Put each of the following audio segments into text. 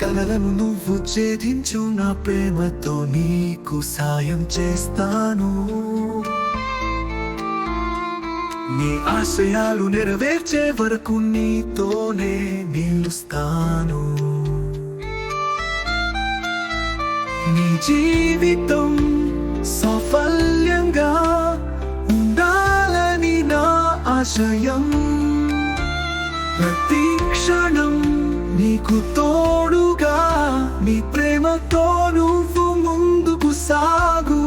కలలను నువ్వు ఛేదించు నా ప్రేమతో నీకు సాయం చేస్తాను. నీ ఆశయాలు నెరవేర్చే వరకు నీతోనే నిలుస్తాను. నీ జీవితం సఫల్యంగా ఉండాలని నా ఆశయం. ప్రతి క్షణం నీకు ప్రేమతో నువ్వు ముందుకు సాగు.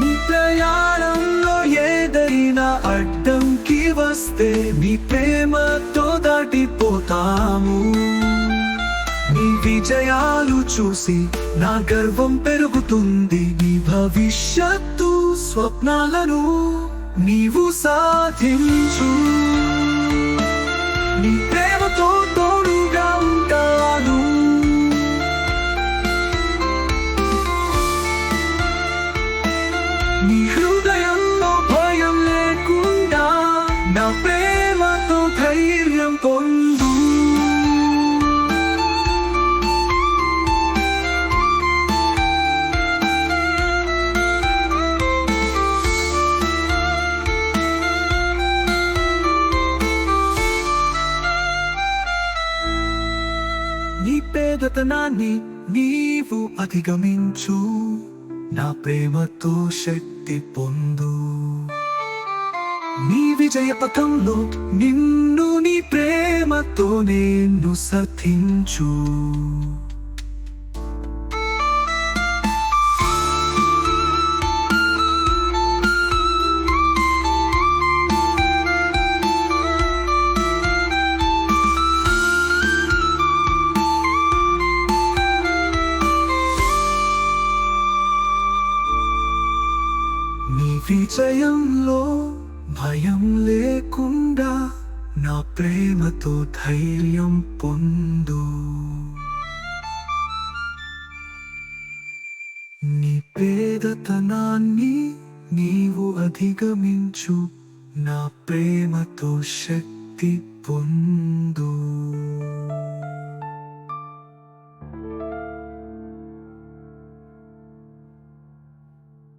నీ ప్రయాణంలో ఏదైనా అడ్డంకి వస్తే నీ ప్రేమతో దాటిపోతాము. నీ విజయాలు చూసి నా గర్వం పెరుగుతుంది. నీ భవిష్యత్తు స్వప్నాలను నీవు సాధించు. నీ పేదతనాన్ని నీవు అధిగమించు. నా ప్రేమతో శక్తి పొందు. నీ విజయ పథంలో నిన్ను నీ ప్రేమతో నేను సతించు విజయంలో భయం లేకుండా నా ప్రేమతో ధైర్యం పొందు. నీ పేదతనాన్ని నీవు అధిగమించు నా ప్రేమతో శక్తి పొందు.